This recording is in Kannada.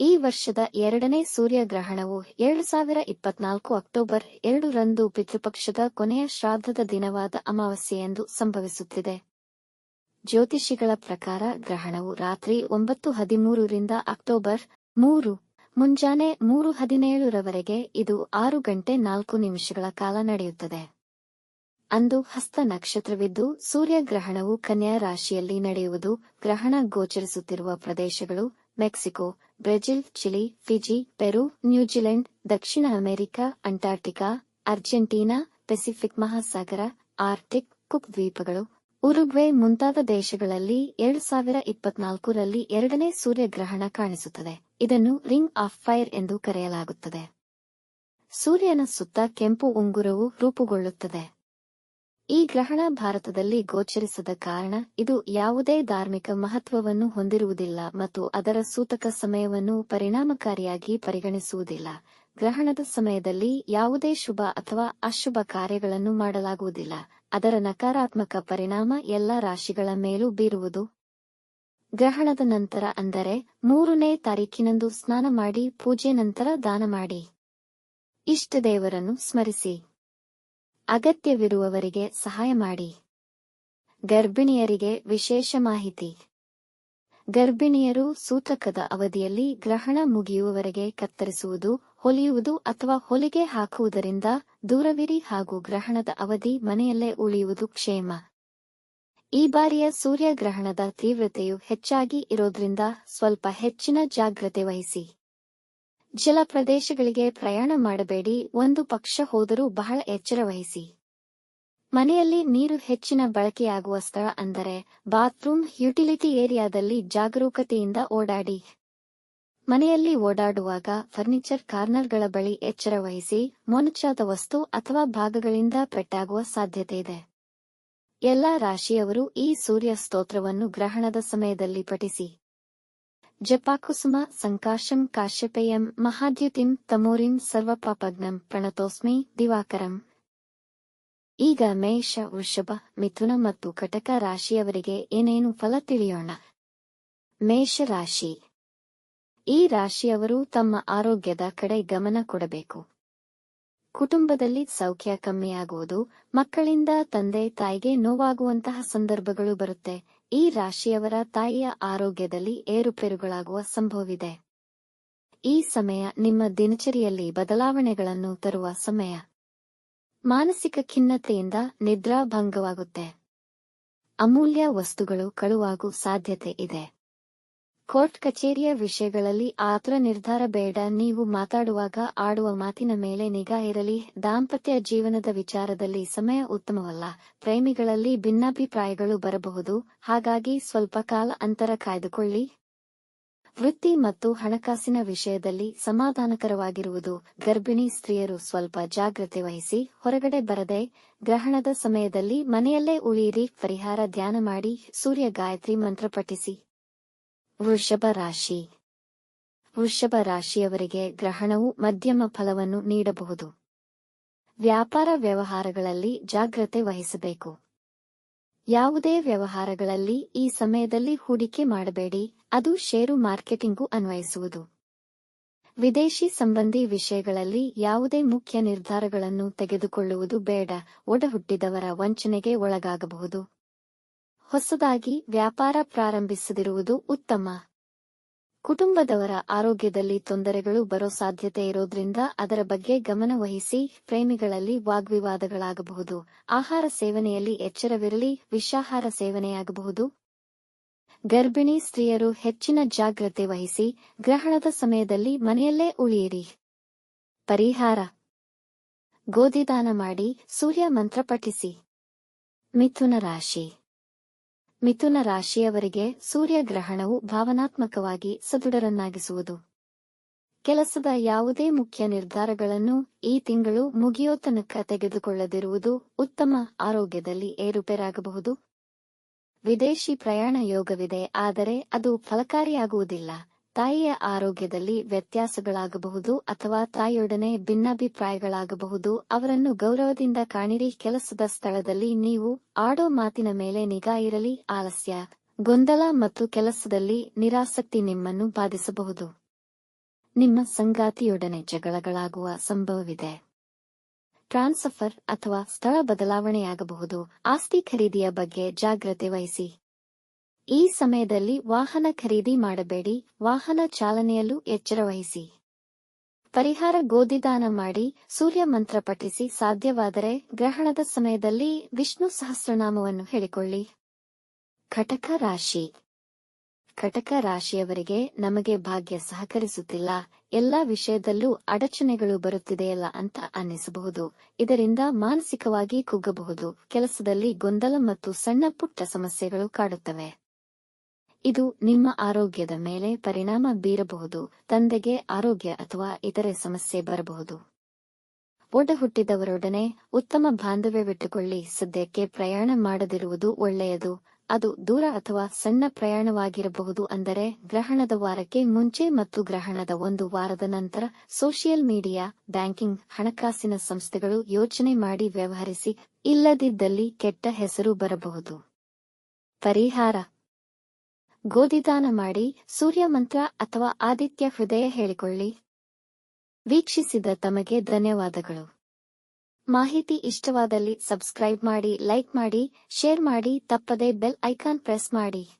ಈ ವರ್ಷದ ಎರಡನೇ ಸೂರ್ಯಗ್ರಹಣವು ಎರಡು ಸಾವಿರ ಇಪ್ಪತ್ನಾಲ್ಕು ಅಕ್ಟೋಬರ್ ಎರಡು ರಂದು ಪಿತೃಪಕ್ಷದ ಕೊನೆಯ ಶ್ರಾದ್ದದ ದಿನವಾದ ಅಮಾವಾಸ್ಯೆಯೆಂದು ಸಂಭವಿಸುತ್ತಿದೆ. ಜ್ಯೋತಿಷಿಗಳ ಪ್ರಕಾರ ಗ್ರಹಣವು ರಾತ್ರಿ ಒಂಬತ್ತು ಹದಿಮೂರರಿಂದ ಅಕ್ಟೋಬರ್ ಮೂರು, ಮುಂಜಾನೆ ಮೂರು ಹದಿನೇಳರವರೆಗೆ ಇದು ಆರು ಗಂಟೆ ನಾಲ್ಕು ನಿಮಿಷಗಳ ಕಾಲ ನಡೆಯುತ್ತದೆ. ಅಂದು ಹಸ್ತ ನಕ್ಷತ್ರವಿದ್ದು ಸೂರ್ಯಗ್ರಹಣವು ಕನ್ಯಾ ರಾಶಿಯಲ್ಲಿ ನಡೆಯುವುದು ಗ್ರಹಣ ಗೋಚರಿಸುತ್ತಿರುವ ಪ್ರದೇಶಗಳು Mexico, Brazil, Chile, Fiji, Peru, New Zealand, ದಕ್ಷಿಣ ಅಮೆರಿಕ ಅಂಟಾರ್ಟಿಕಾ ಅರ್ಜೆಂಟೀನಾ, ಪೆಸಿಫಿಕ್ ಮಹಾಸಾಗರ ಆರ್ಟಿಕ್ ಕುಕ್ ದ್ವೀಪಗಳು. ಉರುಗ್ವೆ ಮುಂತಾದ ದೇಶಗಳಲ್ಲಿ ಎರಡು ಸಾವಿರ ಇಪ್ಪತ್ನಾಲ್ಕರಲ್ಲಿ ಎರಡನೇ ಸೂರ್ಯಗ್ರಹಣ ಕಾಣಿಸುತ್ತದೆ. ಇದನ್ನು ರಿಂಗ್ ಆಫ್ ಫೈರ್ ಎಂದು ಕರೆಯಲಾಗುತ್ತದೆ. ಸೂರ್ಯನ ಸುತ್ತ ಕೆಂಪು ಉಂಗುರವು ರೂಪುಗೊಳ್ಳುತ್ತದೆ. ಈ ಗ್ರಹಣ ಭಾರತದಲ್ಲಿ ಗೋಚರಿಸದ ಕಾರಣ ಇದು ಯಾವುದೇ ಧಾರ್ಮಿಕ ಮಹತ್ವವನ್ನು ಹೊಂದಿರುವುದಿಲ್ಲ ಮತ್ತು ಅದರ ಸೂತಕ ಸಮಯವನ್ನು ಪರಿಣಾಮಕಾರಿಯಾಗಿ ಪರಿಗಣಿಸುವುದಿಲ್ಲ. ಗ್ರಹಣದ ಸಮಯದಲ್ಲಿ ಯಾವುದೇ ಶುಭ ಅಥವಾ ಅಶುಭ ಕಾರ್ಯಗಳನ್ನು ಮಾಡಲಾಗುವುದಿಲ್ಲ. ಅದರ ನಕಾರಾತ್ಮಕ ಪರಿಣಾಮ ಎಲ್ಲ ರಾಶಿಗಳ ಮೇಲೂ ಬೀರುವುದು. ಗ್ರಹಣದ ನಂತರ ಅಂದರೆ ಮೂರನೇ ತಾರೀಕಿನಂದು ಸ್ನಾನ ಮಾಡಿ, ಪೂಜೆ ನಂತರ ದಾನ ಮಾಡಿ. ಇಷ್ಟ ದೇವರನ್ನು ಸ್ಮರಿಸಿ. ಅಗತ್ಯವಿರುವವರಿಗೆ ಸಹಾಯ ಮಾಡಿ. ಗರ್ಭಿಣಿಯರಿಗೆ ವಿಶೇಷ ಮಾಹಿತಿ. ಗರ್ಭಿಣಿಯರು ಸೂತಕದ ಅವಧಿಯಲ್ಲಿ ಗ್ರಹಣ ಮುಗಿಯುವವರೆಗೆ ಕತ್ತರಿಸುವುದು, ಹೊಲಿಯುವುದು ಅಥವಾ ಹೊಲಿಗೆ ಹಾಕುವುದರಿಂದ ದೂರವಿರಿ ಹಾಗೂ ಗ್ರಹಣದ ಅವಧಿ ಮನೆಯಲ್ಲೇ ಉಳಿಯುವುದು ಕ್ಷೇಮ. ಈ ಬಾರಿಯ ಸೂರ್ಯಗ್ರಹಣದ ತೀವ್ರತೆಯು ಹೆಚ್ಚಾಗಿ ಇರೋದ್ರಿಂದ ಸ್ವಲ್ಪ ಹೆಚ್ಚಿನ ಜಾಗ್ರತೆ ವಹಿಸಿ. ಜಲ ಪ್ರದೇಶಗಳಿಗೆ ಪ್ರಯಾಣ ಮಾಡಬೇಡಿ, ಒಂದು ಪಕ್ಷ ಹೋದರೂ ಬಹಳ ಎಚ್ಚರ ವಹಿಸಿ. ಮನೆಯಲ್ಲಿ ನೀರು ಹೆಚ್ಚಿನ ಬಳಕೆಯಾಗುವ ಸ್ಥಳ ಅಂದರೆ ಬಾತ್ರೂಮ್, ಯುಟಿಲಿಟಿ ಏರಿಯಾದಲ್ಲಿ ಜಾಗರೂಕತೆಯಿಂದ ಓಡಾಡಿ. ಮನೆಯಲ್ಲಿ ಓಡಾಡುವಾಗ ಫರ್ನಿಚರ್ ಕಾರ್ನರ್ಗಳ ಬಳಿ ಎಚ್ಚರ ವಹಿಸಿ, ಮೊನಚಾದ ವಸ್ತು ಅಥವಾ ಭಾಗಗಳಿಂದ ಪೆಟ್ಟಾಗುವ ಸಾಧ್ಯತೆ ಇದೆ. ಎಲ್ಲಾ ರಾಶಿಯವರು ಈ ಸೂರ್ಯ ಸ್ತೋತ್ರವನ್ನು ಗ್ರಹಣದ ಸಮಯದಲ್ಲಿ ಪಠಿಸಿ. ಜಪಾಕುಸುಮ ಸಂಕಾಶಂ ಕಾಶ್ಯಪೇಯಂ ಮಹಾದ್ಯುತಿಂ ತಮೋರಿಂ ಸರ್ವಪಾಪಗ್ನಂ ಪ್ರಣತೋಸ್ಮಿ ದಿವಾಕರಂ. ಈಗ ಮೇಷ, ವೃಷಭ, ಮಿಥುನ ಮತ್ತು ಕಟಕ ರಾಶಿಯವರಿಗೆ ಏನೇನು ಫಲ ತಿಳಿಯೋಣ? ಮೇಷ ರಾಶಿ. ಈ ರಾಶಿಯವರು ತಮ್ಮ ಆರೋಗ್ಯದ ಕಡೆ ಗಮನ ಕೊಡಬೇಕು. ಕುಟುಂಬದಲ್ಲಿ ಸೌಖ್ಯ ಕಮ್ಮಿಯಾಗುವುದು, ಮಕ್ಕಳಿಂದ ತಂದೆ ತಾಯಿಗೆ ನೋವಾಗುವಂತಹ ಸಂದರ್ಭಗಳು ಬರುತ್ತೆ. ಈ ರಾಶಿಯವರ ತಾಯಿಯ ಆರೋಗ್ಯದಲ್ಲಿ ಏರುಪೇರುಗಳಾಗುವ ಸಂಭವವಿದೆ. ಈ ಸಮಯ ನಿಮ್ಮ ದಿನಚರಿಯಲ್ಲಿ ಬದಲಾವಣೆಗಳನ್ನು ತರುವ ಸಮಯ. ಮಾನಸಿಕ ಖಿನ್ನತೆಯಿಂದ ನಿದ್ರಾಭಂಗವಾಗುತ್ತೆ. ಅಮೂಲ್ಯ ವಸ್ತುಗಳು ಕಳುವಾಗುವ ಸಾಧ್ಯತೆ ಇದೆ. ಕೋರ್ಟ್ ಕಚೇರಿಯ ವಿಷಯಗಳಲ್ಲಿ ಆತ್ರ ನಿರ್ಧಾರ ಬೇಡ. ನೀವು ಮಾತಾಡುವಾಗ ಆಡುವ ಮಾತಿನ ಮೇಲೆ ನಿಗಾ ಇರಲಿ. ದಾಂಪತ್ಯ ಜೀವನದ ವಿಚಾರದಲ್ಲಿ ಸಮಯ ಉತ್ತಮವಲ್ಲ. ಪ್ರೇಮಿಗಳಲ್ಲಿ ಭಿನ್ನಾಭಿಪ್ರಾಯಗಳು ಬರಬಹುದು. ಹಾಗಾಗಿ ಸ್ವಲ್ಪ ಕಾಲ ಅಂತರ ಕಾಯ್ದುಕೊಳ್ಳಿ. ವೃತ್ತಿ ಮತ್ತು ಹಣಕಾಸಿನ ವಿಷಯದಲ್ಲಿ ಸಮಾಧಾನಕರವಾಗಿರುವುದು. ಗರ್ಭಿಣಿ ಸ್ತ್ರೀಯರು ಸ್ವಲ್ಪ ಜಾಗ್ರತೆ ವಹಿಸಿ ಹೊರಗಡೆ ಬರದೆ ಗ್ರಹಣದ ಸಮಯದಲ್ಲಿ ಮನೆಯಲ್ಲೇ ಉಳಿಯಿರಿ. ಪರಿಹಾರ ಧ್ಯಾನ ಮಾಡಿ. ಸೂರ್ಯ ಗಾಯತ್ರಿ ಮಂತ್ರ ಪಠಿಸಿ. ವೃಷಭ ರಾಶಿ. ವೃಷಭ ರಾಶಿಯವರಿಗೆ ಗ್ರಹಣವು ಮಧ್ಯಮ ಫಲವನ್ನು ನೀಡಬಹುದು. ವ್ಯಾಪಾರ ವ್ಯವಹಾರಗಳಲ್ಲಿ ಜಾಗ್ರತೆ ವಹಿಸಬೇಕು. ಯಾವುದೇ ವ್ಯವಹಾರಗಳಲ್ಲಿ ಈ ಸಮಯದಲ್ಲಿ ಹೂಡಿಕೆ ಮಾಡಬೇಡಿ, ಅದು ಷೇರು ಮಾರ್ಕೆಟಿಂಗು ಅನ್ವಯಿಸುವುದು. ವಿದೇಶಿ ಸಂಬಂಧಿ ವಿಷಯಗಳಲ್ಲಿ ಯಾವುದೇ ಮುಖ್ಯ ನಿರ್ಧಾರಗಳನ್ನು ತೆಗೆದುಕೊಳ್ಳುವುದು ಬೇಡ, ಒಡಹುಟ್ಟಿದವರ ವಂಚನೆಗೆ ಒಳಗಾಗಬಹುದು. ಹೊಸದಾಗಿ ವ್ಯಾಪಾರ ಪ್ರಾರಂಭಿಸದಿರುವುದು ಉತ್ತಮ. ಕುಟುಂಬದವರ ಆರೋಗ್ಯದಲ್ಲಿ ತೊಂದರೆಗಳು ಬರೋ ಸಾಧ್ಯತೆ ಇರೋದ್ರಿಂದ ಅದರ ಬಗ್ಗೆ ಗಮನ ವಹಿಸಿ ಪ್ರೇಮಿಗಳಲ್ಲಿ ವಾಗ್ವಿವಾದಗಳಾಗಬಹುದು. ಆಹಾರ ಸೇವನೆಯಲ್ಲಿ ಎಚ್ಚರವಿರಲಿ, ವಿಷಾಹಾರ ಸೇವನೆಯಾಗಬಹುದು. ಗರ್ಭಿಣಿ ಸ್ತ್ರೀಯರು ಹೆಚ್ಚಿನ ಜಾಗ್ರತೆ ವಹಿಸಿ, ಗ್ರಹಣದ ಸಮಯದಲ್ಲಿ ಮನೆಯಲ್ಲೇ ಉಳಿಯಿರಿ. ಪರಿಹಾರ. ಗೋಧಿದಾನ ಮಾಡಿ, ಸೂರ್ಯ ಮಂತ್ರ ಪಠಿಸಿ. ಮಿಥುನ ರಾಶಿ. ಮಿಥುನ ರಾಶಿಯವರಿಗೆ ಸೂರ್ಯಗ್ರಹಣವು ಭಾವನಾತ್ಮಕವಾಗಿ ಸದೃಢರನ್ನಾಗಿಸುವುದು. ಕೆಲಸದ ಯಾವುದೇ ಮುಖ್ಯ ನಿರ್ಧಾರಗಳನ್ನು ಈ ತಿಂಗಳು ಮುಗಿಯೋ ತನಕ ತೆಗೆದುಕೊಳ್ಳದಿರುವುದು ಉತ್ತಮ ಆರೋಗ್ಯದಲ್ಲಿ ಏರುಪೇರಾಗಬಹುದು. ವಿದೇಶಿ ಪ್ರಯಾಣ ಯೋಗವಿದೆ, ಆದರೆ ಅದು ಫಲಕಾರಿಯಾಗುವುದಿಲ್ಲ. ತಾಯಿಯ ಆರೋಗ್ಯದಲ್ಲಿ ವ್ಯತ್ಯಾಸಗಳಾಗಬಹುದು ಅಥವಾ ತಾಯಿಯೊಡನೆ ಭಿನ್ನಾಭಿಪ್ರಾಯಗಳಾಗಬಹುದು. ಅವರನ್ನು ಗೌರವದಿಂದ ಕಾಣಿರಿ. ಕೆಲಸದ ಸ್ಥಳದಲ್ಲಿ ನೀವು ಆಡೋ ಮಾತಿನ ಮೇಲೆ ನಿಗಾ ಇರಲಿ. ಆಲಸ್ಯ, ಗೊಂದಲ ಮತ್ತು ಕೆಲಸದಲ್ಲಿ ನಿರಾಸಕ್ತಿ ನಿಮ್ಮನ್ನು ಬಾಧಿಸಬಹುದು. ನಿಮ್ಮ ಸಂಗಾತಿಯೊಡನೆ ಜಗಳಗಳಾಗುವ ಸಂಭವವಿದೆ. ಟ್ರಾನ್ಸ್ಫರ್ ಅಥವಾ ಸ್ಥಳ ಬದಲಾವಣೆಯಾಗಬಹುದು. ಆಸ್ತಿ ಖರೀದಿಯ ಬಗ್ಗೆ ಜಾಗ್ರತೆ ವಹಿಸಿ. ಈ ಸಮಯದಲ್ಲಿ ವಾಹನ ಖರೀದಿ ಮಾಡಬೇಡಿ, ವಾಹನ ಚಾಲನೆಯಲ್ಲೂ ಎಚ್ಚರ ವಹಿಸಿ. ಪರಿಹಾರ ಗೋಧಿದಾನ ಮಾಡಿ, ಸೂರ್ಯ ಮಂತ್ರ ಪಠಿಸಿ, ಸಾಧ್ಯವಾದರೆ ಗ್ರಹಣದ ಸಮಯದಲ್ಲಿ ವಿಷ್ಣು ಸಹಸ್ರನಾಮವನ್ನು ಹೇಳಿಕೊಳ್ಳಿ. ಘಟಕ ರಾಶಿ. ಘಟಕ ರಾಶಿಯವರಿಗೆ ನಮಗೆ ಭಾಗ್ಯ ಸಹಕರಿಸುತ್ತಿಲ್ಲ, ಎಲ್ಲಾ ವಿಷಯದಲ್ಲೂ ಅಡಚಣೆಗಳು ಬರುತ್ತಿದೆಯಲ್ಲ ಅಂತ ಅನ್ನಿಸಬಹುದು, ಇದರಿಂದ ಮಾನಸಿಕವಾಗಿ ಕುಗ್ಗಬಹುದು, ಕೆಲಸದಲ್ಲಿ ಗೊಂದಲ ಮತ್ತು ಸಣ್ಣ ಪುಟ್ಟ ಸಮಸ್ಯೆಗಳು ಕಾಡುತ್ತವೆ. ಇದು ನಿಮ್ಮ ಆರೋಗ್ಯದ ಮೇಲೆ ಪರಿಣಾಮ ಬೀರಬಹುದು, ತಂದೆಗೆ ಆರೋಗ್ಯ ಅಥವಾ ಇತರೆ ಸಮಸ್ಯೆ ಬರಬಹುದು. ಒಡ ಹುಟ್ಟಿದವರೊಡನೆ ಉತ್ತಮ ಬಾಂಧವ್ಯವಿಟ್ಟುಕೊಳ್ಳಿ ಸದ್ಯಕ್ಕೆ ಪ್ರಯಾಣ ಮಾಡದಿರುವುದು ಒಳ್ಳೆಯದು, ಅದು ದೂರ ಅಥವಾ ಸಣ್ಣ ಪ್ರಯಾಣವಾಗಿರಬಹುದು ಅಂದರೆ ಗ್ರಹಣದ ವಾರಕ್ಕೆ ಮುಂಚೆ ಮತ್ತು ಗ್ರಹಣದ ಒಂದು ವಾರದ ನಂತರ ಸೋಷಿಯಲ್ ಮೀಡಿಯಾ, ಬ್ಯಾಂಕಿಂಗ್, ಹಣಕಾಸಿನ ಸಂಸ್ಥೆಗಳು ಯೋಚನೆ ಮಾಡಿ ವ್ಯವಹರಿಸಿ, ಇಲ್ಲದಿದ್ದಲ್ಲಿ ಕೆಟ್ಟ ಹೆಸರು ಬರಬಹುದು. ಪರಿಹಾರ. ಗೋಧಿದಾನ ಮಾಡಿ ಸೂರ್ಯ ಮಂತ್ರ ಅಥವಾ ಆದಿತ್ಯ ಹೃದಯ ಹೇಳಿಕೊಳ್ಳಿ. ವೀಕ್ಷಿಸಿದ ತಮಗೆ ಧನ್ಯವಾದಗಳು. ಮಾಹಿತಿ ಇಷ್ಟವಾದಲ್ಲಿ ಸಬ್ಸ್ಕ್ರೈಬ್ ಮಾಡಿ, ಲೈಕ್ ಮಾಡಿ, ಶೇರ್ ಮಾಡಿ, ತಪ್ಪದೆ ಬೆಲ್ ಐಕಾನ್ ಪ್ರೆಸ್ ಮಾಡಿ.